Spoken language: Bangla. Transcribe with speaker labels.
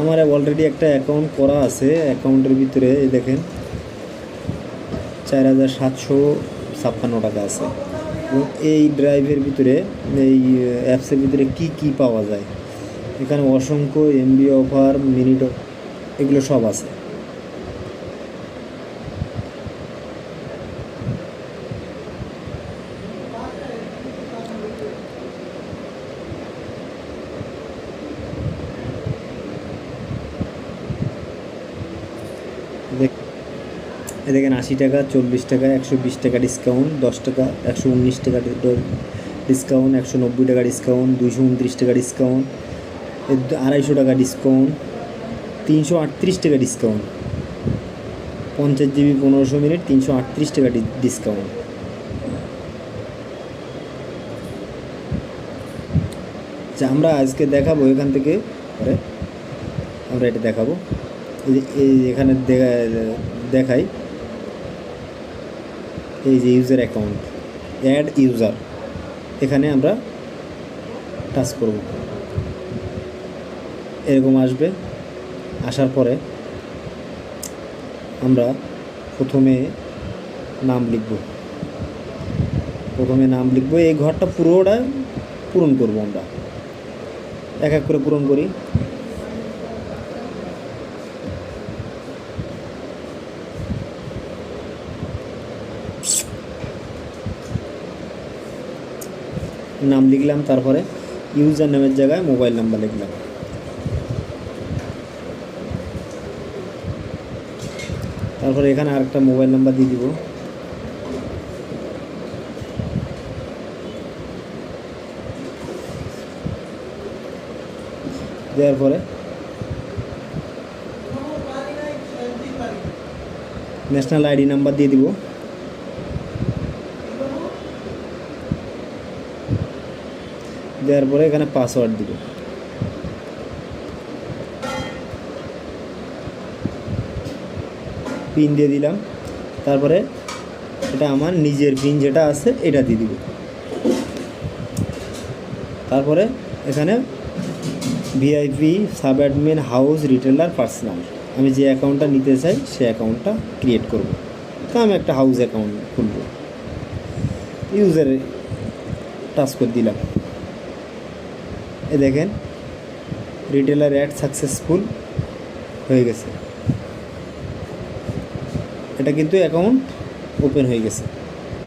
Speaker 1: আমার অলরেডি একটা অ্যাকাউন্ট করা আছে অ্যাকাউন্টের ভিতরে এই দেখেন, চার হাজার সাতশো ছাপ্পান্ন টাকা আছে। এবং এই ড্রাইভের ভিতরে, এই অ্যাপসের ভিতরে কি কি পাওয়া যায়? এখানে অসংখ্য এমবি অফার মিনিট এগুলো সব আছে। দেখেন আশি টাকা, চল্লিশ টাকা, একশো বিশ টাকা ডিসকাউন্ট দশ টাকা, একশো উনিশ টাকা ডিসকাউন্ট একশো নব্বই টাকা ডিসকাউন্ট দুইশো উনত্রিশ টাকা ডিসকাউন্ট আড়াইশো টাকা ডিসকাউন্ট তিনশো আটত্রিশ টাকা ডিসকাউন্ট পঞ্চাশ জিবি পনেরোশো মিনিট, তিনশো আটত্রিশ টাকা ডিসকাউন্ট আচ্ছা আমরা আজকে দেখাবো এখান থেকে আমরা এটা দেখাবো। এখানে দেখা- দেখাই। এই যে ইউজার অ্যাকাউন্ট অ্যাড ইউজার এখানে আমরা টাচ করব। এরকম আসবে, আসার পরে আমরা প্রথমে নাম লিখব। প্রথমে নাম লিখব, এই ঘরটা পুরোটা পূরণ করব আমরা। এক এক করে পূরণ করি। নাম লিখলাম, তারপরে ইউজার নামের জায়গায় মোবাইল নাম্বার লিখলাম। তারপরে এখানে আরেকটা মোবাইল নাম্বার দিয়ে দিব। দেওয়ার পরে ন্যাশনাল আইডি নাম্বার দিয়ে দিব। দেওয়ার পরে এখানে পাসওয়ার্ড দিব। পিন দিয়ে দিলাম। তারপরে এটা আমার নিজের পিন যেটা আছে, এটা দিয়ে দিব। তারপরে এখানে VIP sub admin house retailer personal আমি যে অ্যাকাউন্টটা নিতে চাই সে অ্যাকাউন্টটা ক্রিয়েট করব। তো আমি একটা হাউস অ্যাকাউন্ট খুলব। ইউজারে টাচ করে দিলাম। এ দেখেন রিটেলার অ্যাড সাকসেসফুল হয়ে গেছে এটা কিন্তু অ্যাকাউন্ট ওপেন হয়ে গেছে